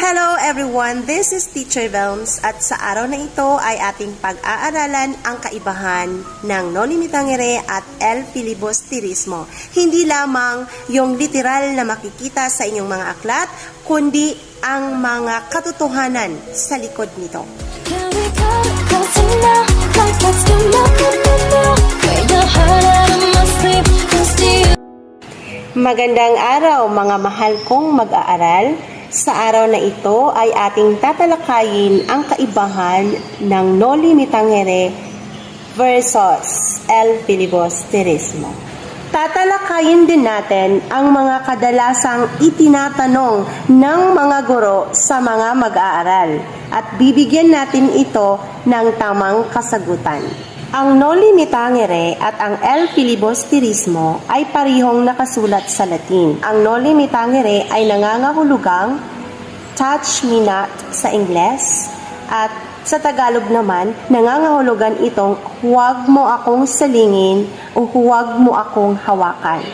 Hello everyone, this is Teacher Velms at sa araw na ito ay ating pag-aaralan ang kaibahan ng Noli Me Tangere at El Filibusterismo. Hindi lamang yung literal na makikita sa inyong mga aklat, kundi ang mga katotohanan sa likod nito. Magandang araw mga mahal kong mag-aaral. Sa araw na ito ay ating tatalakayin ang kaibahan ng Noli Me Tangere versus El Filibusterismo. Tatalakayin din natin ang mga kadalasang itinatanong ng mga guro sa mga mag-aaral at bibigyan natin ito ng tamang kasagutan. Ang Noli Tangere at ang El Filibusterismo ay parihong nakasulat sa Latin. Ang Noli Tangere ay nangangahulugang touch me not sa Ingles at sa Tagalog naman, nangangahulugan itong huwag mo akong salingin o huwag mo akong hawakan.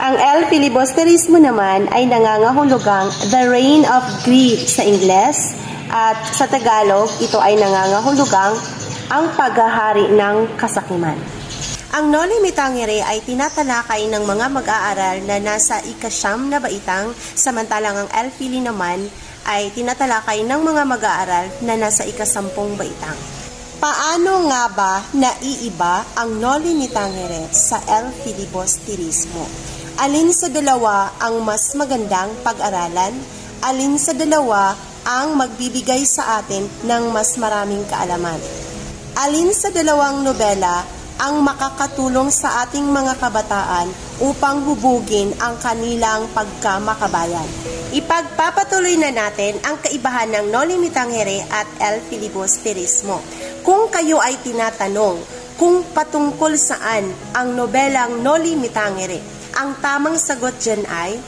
Ang El Filibusterismo naman ay nangangahulugang the reign of greed sa Ingles at sa Tagalog, ito ay nangangahulugang ang paghahari ng kasakiman. Ang Noli Me Tangere ay tinatalakay ng mga mag-aaral na nasa ikasyam na baitang, samantalang ang El Fili naman ay tinatalakay ng mga mag-aaral na nasa ikasampung baitang. Paano nga ba naiiba ang Noli Me Tangere sa El Filibusterismo? Alin sa dalawa ang mas magandang pag-aralan? Alin sa dalawa ang magbibigay sa atin ng mas maraming kaalaman? Alin sa dalawang nobela ang makakatulong sa ating mga kabataan upang hubugin ang kanilang pagkamakabayan? Ipagpapatuloy na natin ang kaibahan ng Noli Me Tangere at El Filibusterismo. Kung kayo ay tinatanong kung patungkol saan ang nobelang Noli Me Tangere, ang tamang sagot dyan ay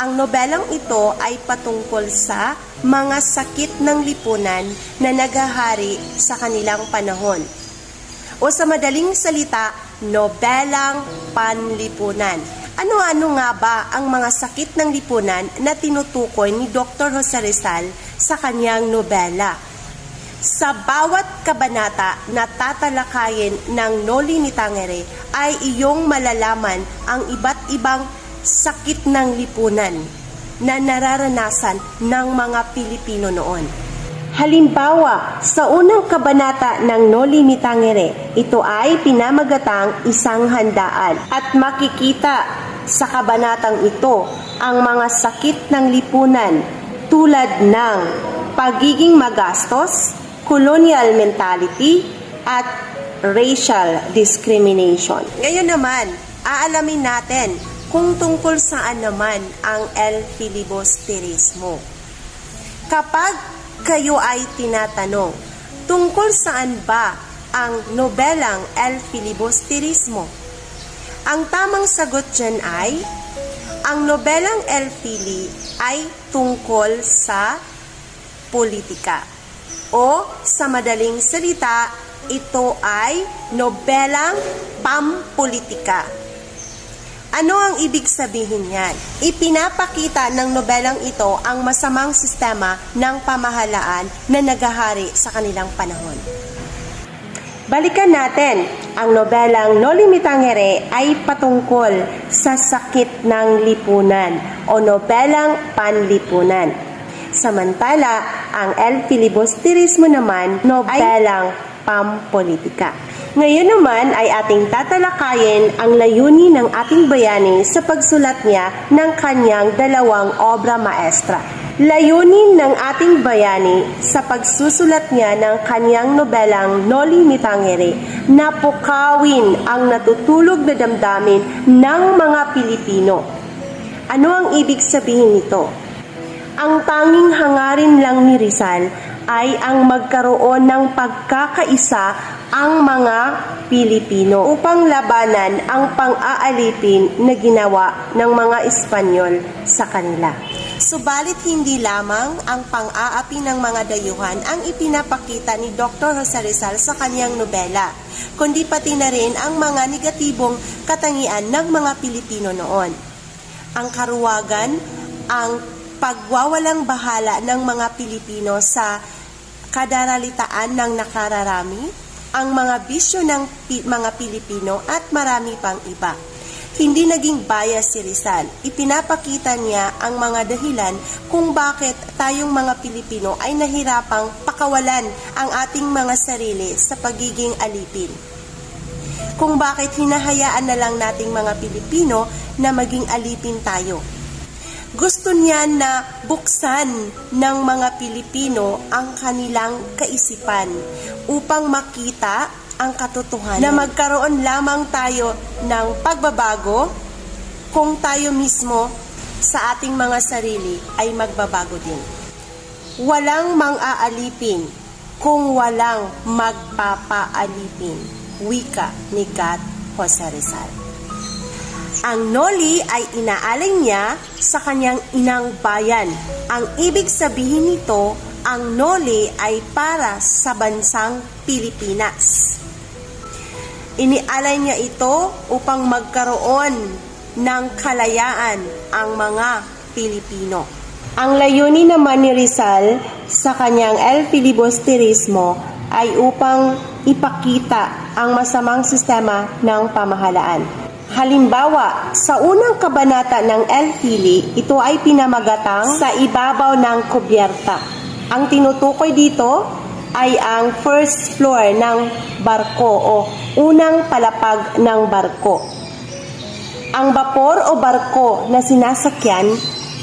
ang nobelang ito ay patungkol sa mga sakit ng lipunan na nagahari sa kanilang panahon. O sa madaling salita, nobelang panlipunan. Ano-ano nga ba ang mga sakit ng lipunan na tinutukoy ni Dr. Jose Rizal sa kanyang nobela? Sa bawat kabanata na tatalakayin ng Noli Ni Tangere ay iyong malalaman ang iba't ibang sakit ng lipunan na nararanasan ng mga Pilipino noon. Halimbawa, sa unang kabanata ng Noli Me Tangere, ito ay pinamagatang isang handaan at makikita sa kabanatang ito ang mga sakit ng lipunan tulad ng pagiging magastos, colonial mentality, at racial discrimination. Ngayon naman, aalamin natin kung tungkol saan naman ang El Filibusterismo. Kapag kayo ay tinatanong, tungkol saan ba ang nobelang El Filibusterismo? Ang tamang sagot dyan ay, ang nobelang El Fili ay tungkol sa politika. O sa madaling salita, ito ay nobelang pampolitika. Ano ang ibig sabihin yan? Ipinapakita ng nobelang ito ang masamang sistema ng pamahalaan na nagahari sa kanilang panahon. Balikan natin, ang nobelang Noli Me Tangere ay patungkol sa sakit ng lipunan o nobelang panlipunan. Samantala, ang El Filibusterismo naman, nobelang pampolitika. Ngayon naman ay ating tatalakayin ang layunin ng ating bayani sa pagsulat niya ng kanyang dalawang obra maestra. Layunin ng ating bayani sa pagsusulat niya ng kanyang nobelang Noli Me Tangere na pukawin ang natutulog na damdamin ng mga Pilipino. Ano ang ibig sabihin nito? Ang tanging hangarin lang ni Rizal ay ang magkaroon ng pagkakaisa ang mga Pilipino upang labanan ang pang-aalipin na ginawa ng mga Espanyol sa kanila. Subalit hindi lamang ang pang-aapi ng mga dayuhan ang ipinapakita ni Dr. Jose Rizal sa kanyang nobela, kundi pati na rin ang mga negatibong katangian ng mga Pilipino noon. Ang karuwagan, ang pagwawalang bahala ng mga Pilipino sa kadaralitaan ng nakararami, ang mga bisyo ng mga Pilipino at marami pang iba. Hindi naging bias si Rizal. Ipinapakita niya ang mga dahilan kung bakit tayong mga Pilipino ay nahirapang pakawalan ang ating mga sarili sa pagiging alipin kung bakit hinahayaan na lang nating mga Pilipino na maging alipin tayo. Gusto niya na buksan ng mga Pilipino ang kanilang kaisipan upang makita ang katotohanan na magkaroon lamang tayo ng pagbabago kung tayo mismo sa ating mga sarili ay magbabago din. Walang mang-aalipin kung walang magpapaalipin. Wika ni Gat Jose Rizal. Ang Noli ay inaalay niya sa kanyang inang bayan. Ang ibig sabihin nito, ang Noli ay para sa bansang Pilipinas. Inialay niya ito upang magkaroon ng kalayaan ang mga Pilipino. Ang layunin naman ni Rizal sa kanyang El Filibusterismo ay upang ipakita ang masamang sistema ng pamahalaan. Halimbawa, sa unang kabanata ng El Fili, ito ay pinamagatang sa ibabaw ng kubyerta. Ang tinutukoy dito ay ang first floor ng barko o unang palapag ng barko. Ang bapor o barko na sinasakyan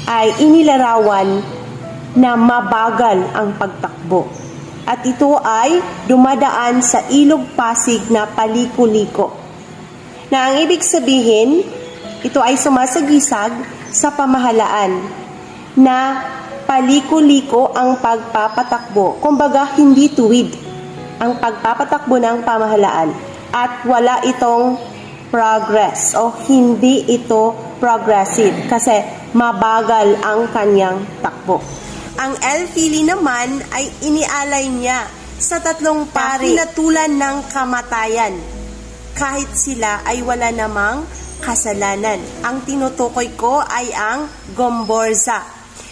ay inilarawan na mabagal ang pagtakbo. At ito ay dumadaan sa ilog Pasig na paliko-liko. Na ang ibig sabihin, ito ay sumasagisag sa pamahalaan na paliko-liko ang pagpapatakbo. Kumbaga, hindi tuwid ang pagpapatakbo ng pamahalaan at wala itong progress o hindi ito progressive kasi mabagal ang kanyang takbo. Ang El Fili naman ay inialay niya sa tatlong pari na tulan ng kamatayan kahit sila ay wala namang kasalanan. Ang tinutukoy ko ay ang Gomborza,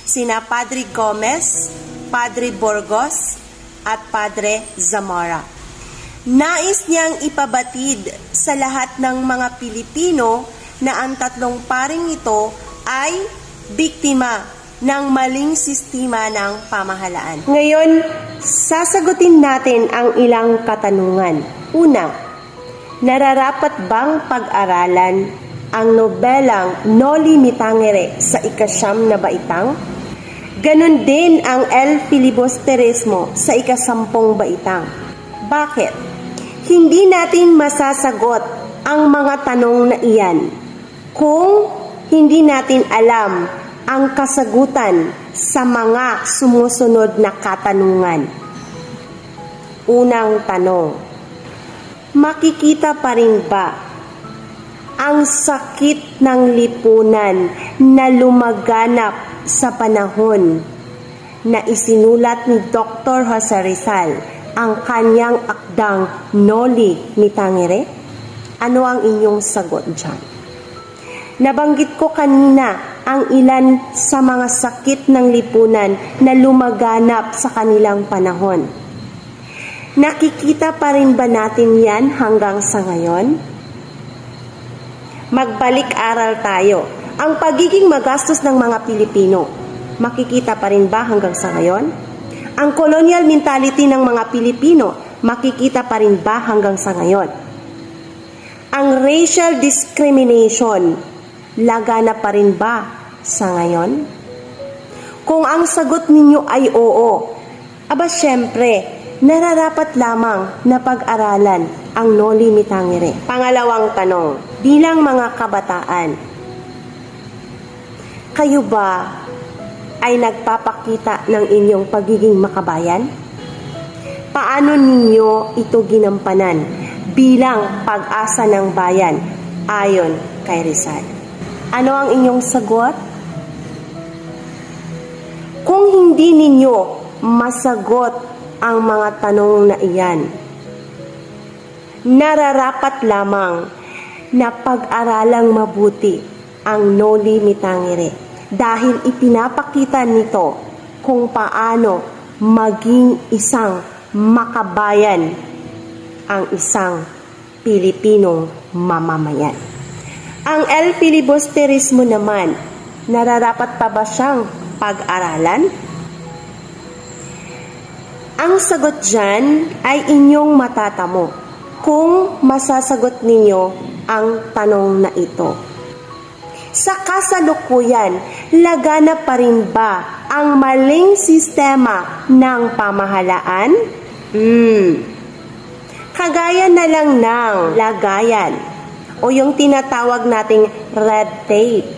sina Padre Gomez, Padre Burgos, at Padre Zamora. Nais niyang ipabatid sa lahat ng mga Pilipino na ang tatlong paring ito ay biktima ng maling sistema ng pamahalaan. Ngayon, sasagutin natin ang ilang katanungan. Una, nararapat bang pag-aralan ang nobelang Noli Me Tangere sa ikasyam na baitang? Ganon din ang El Filibusterismo sa ikasampung baitang. Bakit? Hindi natin masasagot ang mga tanong na iyan kung hindi natin alam ang kasagutan sa mga sumusunod na katanungan. Unang tanong, makikita pa rin ba ang sakit ng lipunan na lumaganap sa panahon na isinulat ni Dr. Jose Rizal ang kanyang akdang Noli ni Tangere? Ano ang inyong sagot dyan? Nabanggit ko kanina ang ilan sa mga sakit ng lipunan na lumaganap sa kanilang panahon. Nakikita pa rin ba natin yan hanggang sa ngayon? Magbalik-aral tayo. Ang pagiging magastos ng mga Pilipino, makikita pa rin ba hanggang sa ngayon? Ang colonial mentality ng mga Pilipino, makikita pa rin ba hanggang sa ngayon? Ang racial discrimination, lagana pa rin ba sa ngayon? Kung ang sagot ninyo ay oo, aba syempre, nararapat lamang na pag-aralan ang Noli Me Tangere. Pangalawang tanong, bilang mga kabataan, kayo ba ay nagpapakita ng inyong pagiging makabayan? Paano ninyo ito ginampanan bilang pag-asa ng bayan ayon kay Rizal? Ano ang inyong sagot? Kung hindi ninyo masagot ang mga tanong na iyan, nararapat lamang na pag-aralang mabuti ang Noli Me Tangere dahil ipinapakita nito kung paano maging isang makabayan ang isang Pilipinong mamamayan. Ang El Filibusterismo naman, nararapat pa ba siyang pag-aralan? Ang sagot dyan ay inyong matatamo kung masasagot ninyo ang tanong na ito. Sa kasalukuyan, laganap pa rin ba ang maling sistema ng pamahalaan? Hmm. Kagaya na lang ng lagayan o yung tinatawag nating red tape.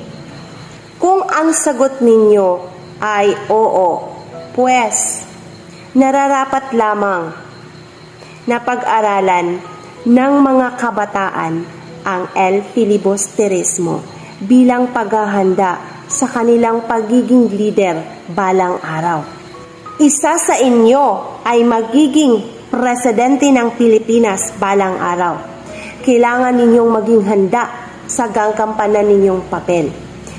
Kung ang sagot ninyo ay oo, pues nararapat lamang na pag-aralan ng mga kabataan ang El Filibusterismo bilang paghahanda sa kanilang pagiging leader balang araw. Isa sa inyo ay magiging presidente ng Pilipinas balang araw. Kailangan ninyong maging handa sa gangkampanan ninyong papel.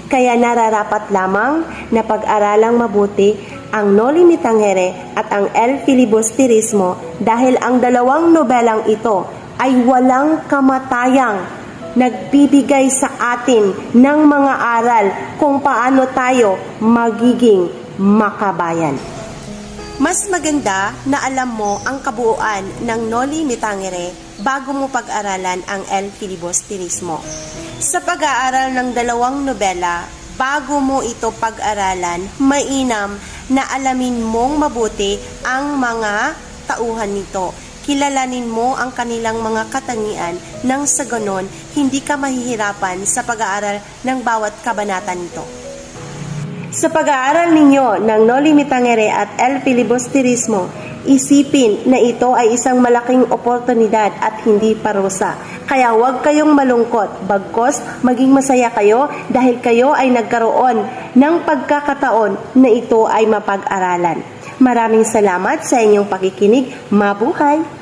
Kaya nararapat lamang na pag-aralang mabuti ang Noli Me Tangere at ang El Filibusterismo dahil ang dalawang nobelang ito ay walang kamatayang nagbibigay sa atin ng mga aral kung paano tayo magiging makabayan. Mas maganda na alam mo ang kabuuan ng Noli Me Tangere bago mo pag-aralan ang El Filibusterismo. Sa pag-aaral ng dalawang nobela, bago mo ito pag-aralan, mainam na alamin mong mabuti ang mga tauhan nito. Kilalanin mo ang kanilang mga katangian nang sa ganon hindi ka mahihirapan sa pag-aaral ng bawat kabanata nito. Sa pag-aaral ninyo ng Noli Me Tangere at El Filibusterismo, isipin na ito ay isang malaking oportunidad at hindi parusa. Kaya huwag kayong malungkot, bagkos maging masaya kayo dahil kayo ay nagkaroon ng pagkakataon na ito ay mapag-aralan. Maraming salamat sa inyong pakikinig. Mabuhay!